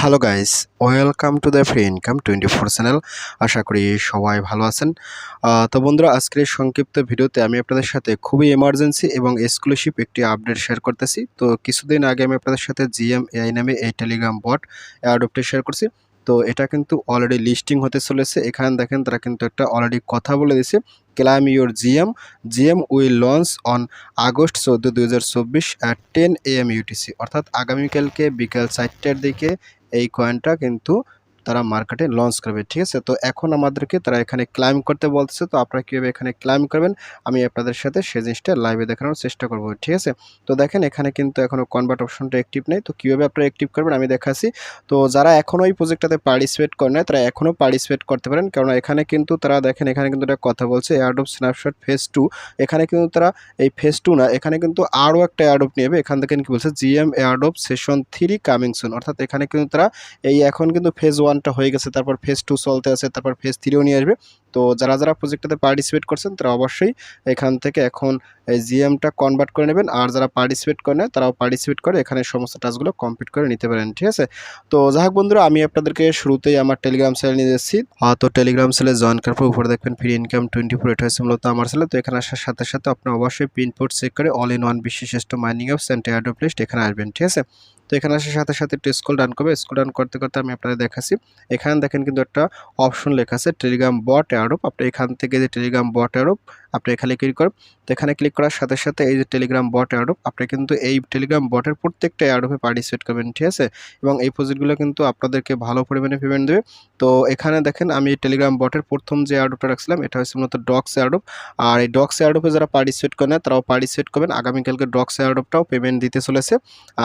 Hello guys welcome to the free income twenty four channel আশা করি সবাই ভালো আছেন। তো বন্ধুরা, আজকের সংক্ষিপ্ত ভিডিওতে আমি আপনাদের সাথে খুবই এমার্জেন্সি এবং এক্সক্লুসিভ একটি আপডেট শেয়ার করতেছি। তো কিছুদিন আগে আমি আপনাদের সাথে জিএম এআই নামে এই টেলিগ্রাম বট অ্যাডপ্টে শেয়ার করছি। তো এটা কিন্তু অলরেডি লিস্টিং হতে চলেছে। এখানে দেখেন, তারা কিন্তু একটা অলরেডি কথা বলে দিছে claim your GM GM will launch on August চৌদ্দ, দুই হাজার চব্বিশ at ten A M UTC অর্থাৎ আগামীকালকে বিকাল চারটার দিকে এই কয়েনটা কিন্তু তারা মার্কেটে লঞ্চ করবে, ঠিক আছে? তো এখন আমাদেরকে তারা এখানে ক্লাইম করতে বলতেছে। তো আপনারা কীভাবে এখানে ক্লাইম করবেন? আমি আপনাদের সাথে সেই জিনিসটা লাইভে দেখানোর চেষ্টা করব, ঠিক আছে? তো দেখেন, এখানে কিন্তু এখনও কনভার্ট অপশনটা অ্যাক্টিভ নেই। তো কীভাবে আপনারা অ্যাক্টিভ করবেন আমি দেখাচ্ছি। তো যারা এখনও এই প্রজেক্টটাতে পার্টিসিপেট করে নাই, তারা এখনও পার্টিসিপেট করতে পারেন। কারণ এখানে কিন্তু তারা দেখেন, এখানে কিন্তু একটা কথা বলছে এয়ারডপ স্ন্যাপশট ফেজ টু এখানে কিন্তু তারা এই ফেজ টু না, এখানে কিন্তু আরও একটা এয়ারডপ নেবে। এখান থেকে কি বলছে? GM airdrop session three coming soon অর্থাৎ এখানে কিন্তু তারা এই এখন কিন্তু ফেজ ওয়ানটা হয়ে গেছে তারপর ফেজ টু চলতে আছে তারপর ফেজ থ্রিও নিয়ে আসবে। তো যারা যারা প্রজেক্টটাতে পার্টিসিপেট করছেন, তারা অবশ্যই এখান থেকে এখন এই জিএমটা কনভার্ট করে নেবেন। আর যারা পার্টিসিপেট করে নেয়, তারাও পার্টিসিপেট করে এখানে সমস্ত টাস্কগুলো কমপ্লিট করে নিতে পারেন, ঠিক আছে? তো যাই হোক বন্ধুরা, আমি আপনাদেরকে শুরুতেই আমার টেলিগ্রাম চ্যানেল নিয়ে এসেছি। তো টেলিগ্রাম সেলে জয়েন করার পর উপরে দেখবেন ফ্রি ইনকাম টোয়েন্টি ফোর এটা হচ্ছে মূলত আমার চ্যানেল তো এখানে আসার সাথে সাথে আপনি অবশ্যই পিনপোর্ট চেক করে অল ইন ওয়ান বিশিষ্ট mining apps and airdrop list এখানে আসবেন, ঠিক আছে? তো এখানে আসার সাথে সাথে একটু স্কুল ডান করবে। স্কুল ডান করতে করতে আমি আপনাদের দেখাচ্ছি। এখানে দেখেন কিন্তু একটা অপশন লেখা আছে টেলিগ্রাম বট অ্যাডপ আপনি এখান থেকে যে টেলিগ্রাম বট অ্যাডপ আপনি এখানে ক্লিক করুন। তো এখানে ক্লিক করার সাথে সাথে এই যে টেলিগ্রাম বট অ্যাডপ আপনি কিন্তু এই টেলিগ্রাম বটের প্রত্যেকটা অ্যাডপে পার্টিসিপেট করবেন, ঠিক আছে? এবং এই প্রজেক্টগুলো কিন্তু আপনাদেরকে ভালো পরিমাণে পেমেন্ট দেবে। তো এখানে দেখেন আমি টেলিগ্রাম বটের প্রথম যে অ্যাডপটা রাখছিলাম, এটা হচ্ছে মূলত ডক্স অ্যাডপ আর এই ডক্স অ্যাডপে যারা পার্টিসিপেট করেন তারাও পার্টিসিপেট করবেন। আগামীকালকে ডক্স অ্যাডপটাও পেমেন্ট দিতে চলেছে।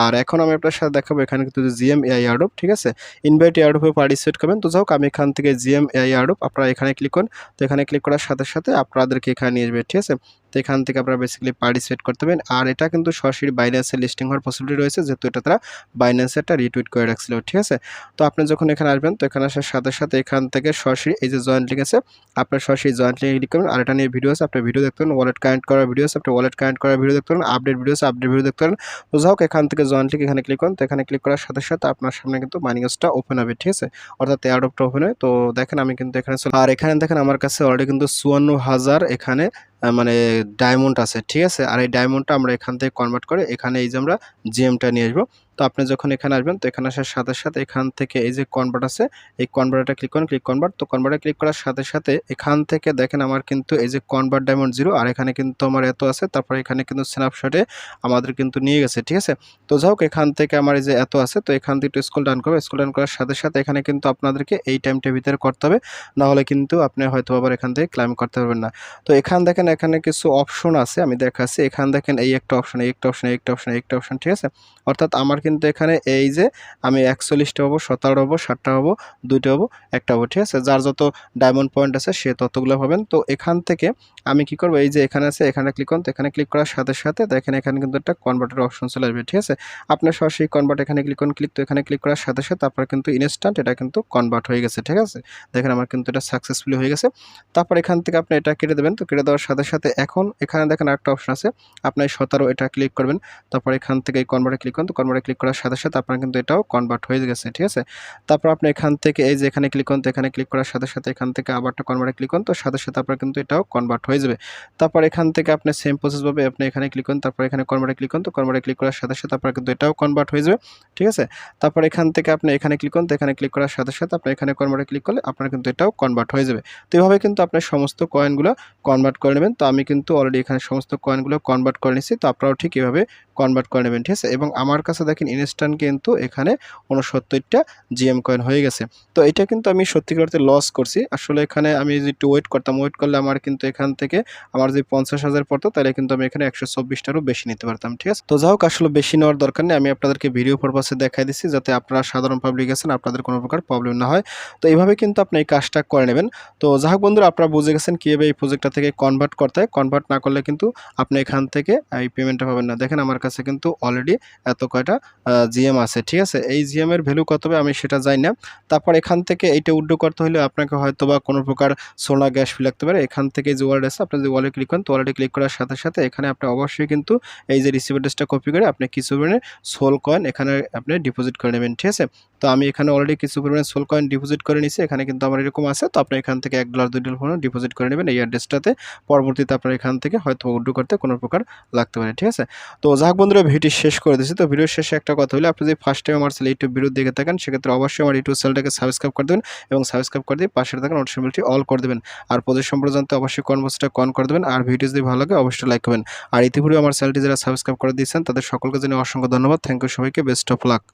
আর এখন আমি আপনার সাথে দেখাবো এখানে কিন্তু জিএম এআই অ্যাডপ ঠিক আছে? ইনভাইট অ্যাডপে পার্টিসিপেট করবেন। তো যাই হোক, আমি এখান থেকে জিএম এআই অ্যাডপ আপনারা এখানে ক্লিক করুন। তো এখানে ক্লিক করার সাথে সাথে আপনাদেরকে এখানে নিয়ে আসবে ঠিক আছে? তো এখান থেকে আপনারা বেসিক্যালি পার্টিসিপেট করতে পারেন আর এটা কিন্তু সরাসরি বাইন্যান্সে লিস্টিং হওয়ার পসিবিলিটি রয়েছে, যেহেতু এটা তারা বাইন্যান্সে একটা রিটুইট করে রাখছিল, ঠিক আছে? তো আপনি যখন এখানে আসবেন, তো এখানে আসার সাথে সাথে এখান থেকে সরাসরি এই যে জয়েন্ট লিঙ্ক আছে, আপনার সরাসরি জয়েন্ট লিঙ্কে ক্লিক করবেন। আর এটা নিয়ে ভিডিও আছে আপনি ভিডিও দেখতে পারেন ওয়ালেট কানেক্ট করার ভিডিও আছে আপনি ওয়ালেট কানেক্ট করার ভিডিও দেখতে পারেন আপডেট ভিডিও আছে আপডেট ভিডিও দেখতে পারেন। তো যাই হোক, এখান থেকে জয়েন্ট লিঙ্ক এখানে ক্লিক করুন। তো এখানে ক্লিক করার সাথে সাথে আপনার সামনে কিন্তু মাইনিংসটা ওপেন হবে, ঠিক আছে? অর্থাৎ এয়ারডপটা ওপেন হয়। তো দেখেন আমি কিন্তু এখানে আর এখানে দেখেন আমার কাছে অলরেডি কিন্তু চুয়ান্ন হাজার এখানে মানে ডায়মন্ড আছে, ঠিক আছে? আর এই ডায়মন্ডটা আমরা এখান থেকে কনভার্ট করে এখানে এই যে আমরা জিএমটা নিয়ে আসব। তো আপনি যখন এখানে আসবেন, তো এখানে আসার সাথে সাথে এখান থেকে এই যে কনভার্ট আছে, এই কনভার্টারটা ক্লিক করুন ক্লিক কনভার্ট তো কনভার্টার ক্লিক করার সাথে সাথে এখান থেকে দেখেন আমার কিন্তু এই যে কনভার্ট ডায়মন্ড জিরো আর এখানে কিন্তু আমার এত আছে, তারপর এখানে কিন্তু স্ন্যাপশটে আমাদের কিন্তু নিয়ে গেছে, ঠিক আছে? তো যাই হোক, এখান থেকে আমার এই যে এত আছে, তো এখান থেকে একটু স্কুল ডান করবে স্কুল ডান করার সাথে সাথে এখানে কিন্তু আপনাদেরকে এই টাইমটার ভিতরে করতে হবে না হলে কিন্তু আপনি হয়তো আবার এখান থেকে ক্লাইম করতে পারবেন না। তো এখান দেখেন, এখানে কিছু অপশন আছে, আমি দেখাচ্ছি, এখান দেখেন এই একটা অপশন এই একটা অপশন এই একটা অপশন এই একটা অপশন ঠিক আছে? অর্থাৎ আমার কিন্তু এখানে এই যে আমি একচল্লিশটা হব সতেরো হব, ষাটটা হব, দুইটা হব, একটা হব, ঠিক আছে? যার যত ডায়মন্ড পয়েন্ট আছে, সে ততগুলো পাবেন। তো এখান থেকে আমি কি করব? এই যে এখানে আছে, এখানে ক্লিক করুন। তো এখানে ক্লিক করার সাথে সাথে দেখেন এখানে এখানে কিন্তু একটা কনভার্টার অপশন চলে আসবে, ঠিক আছে? আপনার সরাসরি কনভার্ট এখানে ক্লিক করুন ক্লিক তো এখানে ক্লিক করার সাথে সাথে আপনার কিন্তু ইনস্ট্যান্ট এটা কিন্তু কনভার্ট হয়ে গেছে, ঠিক আছে? দেখেন আমার কিন্তু এটা সাকসেসফুলি হয়ে গেছে। তারপর এখান থেকে আপনি এটা কেটে দেবেন। তো কেটে দেওয়ার সাথে সাথে এখন এখানে দেখেন একটা অপশন আছে। আপনার সতেরো এটা ক্লিক করবেন। তারপর এখান থেকে এই কনভার্টে ক্লিক করুন। তো কনভার্টে ক্লিক করার সাথে সাথে আপনার কিন্তু এটাও কনভার্ট হয়ে গেছে, ঠিক আছে? তারপর আপনি এখান থেকে এই যে এখানে ক্লিক করুন, তো এখানে ক্লিক করার সাথে সাথে এখান থেকে আবারটা কনভার্টে ক্লিক করুন, তো সাথে সাথে আপনার কিন্তু এটাও কনভার্ট হয়ে যাবে। তারপর এখান থেকে আপনি সেম প্রসেসভাবে আপনি এখানে ক্লিক করুন, তারপর এখানে কনভার্টে ক্লিক করুন, তো কনভার্টে ক্লিক করার সাথে সাথে আপনার কিন্তু এটাও কনভার্ট হয়ে যাবে, ঠিক আছে? তারপর এখান থেকে আপনি এখানে ক্লিক করুন, তো এখানে ক্লিক করার সাথে সাথে আপনি এখানে কনভার্টে ক্লিক করলে আপনার কিন্তু এটাও কনভার্ট হয়ে যাবে। তো এইভাবে কিন্তু আপনার সমস্ত কয়েনগুলো কনভার্ট করে নেবেন, তো আমি কিন্তু অলরেডি এখানে সমস্ত কয়েনগুলো কনভার্ট করে নিচ্ছি তো আপনারাও ঠিক এভাবে কনভার্ট করে নেবেন, ঠিক আছে? এবং আমার কাছে দেখেন ইনস্ট্যান্ট কিন্তু এখানে উনসত্তরটা জিএম কয়েন হয়ে গেছে। তো এটা কিন্তু আমি সত্যিকার অর্থে লস করছি। আসলে এখানে আমি যদি একটু ওয়েট করতাম ওয়েট করলে আমার কিন্তু এখান থেকে আমার যে পঞ্চাশ হাজার পড়তো, তাহলে কিন্তু আমি এখানে একশো চব্বিশটারও বেশি নিতে পারতাম, ঠিক আছে? তো যাই হোক আসলে বেশি নেওয়ার দরকার নেই। আমি আপনাদেরকে ভিডিও পারপাসে দেখাই দিচ্ছি যাতে আপনারা সাধারণ পাবলিক আছেন, আপনাদের কোনো প্রকার প্রবলেম না হয়। তো এইভাবে কিন্তু আপনি এই কাজটা করে নেবেন। তো যাই হোক বন্ধুরা, আপনারা বুঝে গেছেন কীভাবে এই প্রজেক্টটা থেকে কনভার্ট করতে হয়। কনভার্ট না করলে কিন্তু আপনি এখান থেকে এই পেমেন্টটা পাবেন না। দেখেন আমার কাছে কিন্তু অলরেডি এত কয়টা জিএম আছে, ঠিক আছে? এই জিএম এর ভ্যালু কত হবে আমি সেটা জানি না। তারপর এখান থেকে এইটা উড্ডো করতে হলে আপনাকে হয়তো বা কোনো প্রকার সোনা গ্যাস ফি লাগতে পারে। এখান থেকে যে ওয়ালেট আছে, আপনি যদি ওয়ালেট ক্লিক করেন, তো ওয়ালেটে ক্লিক করার সাথে সাথে এখানে আপনি অবশ্যই কিন্তু এই যে রিসিভ অ্যাড্রেসটা কপি করে আপনি কিছু পরিমাণে সোল কয়েন এখানে আপনি ডিপোজিট করে নেবেন, ঠিক আছে? তো আমি এখানে অলরেডি কিছু পরিমাণে সোল কয়েন ডিপোজিট করে নিছি এখানে কিন্তু আমার এরকম আছে। তো আপনি এখান থেকে এক ডলার দুই ডলার পর্যন্ত ডিপোজিট করে নেবেন। এই অ্যাড্রেসটাতে পরবর্তীতে আপনার এখান থেকে হয়তো উড্ডো করতে কোনো প্রকার লাগতে পারে, ঠিক আছে? তো যাক বন্ধুরা ভিডিও শেষ করে দিচ্ছি। তো ভিডিও শেষে একটা কথা হলে আপনি যদি ফার্স্ট টাইম আমার চ্যানেল ইউটিউব ভিডিও দেখে থাকেন, সেক্ষেত্রে অবশ্যই আমার ইউটিউব চ্যানেলটাকে সাবস্ক্রাইব করে দেবেন এবং সাবস্ক্রাইব করে দিয়ে পাশে থাকা নোটিফিকেশনটি অল করে দেবেন। আর প্রদেশ জানতে অবশ্যই কনভার্সটা কন করে দেবেন। আর ভিডিও যদি ভালো লাগে, অবশ্যই লাইক করবেন। আর ইতিপূর্বে আমার চ্যানেলটি যারা সাবস্ক্রাইব করে দিয়েছেন, তাদের সকলকে জন্য অসংখ্য ধন্যবাদ। থ্যাংক ইউ সবাইকে বেস্ট অফ লাক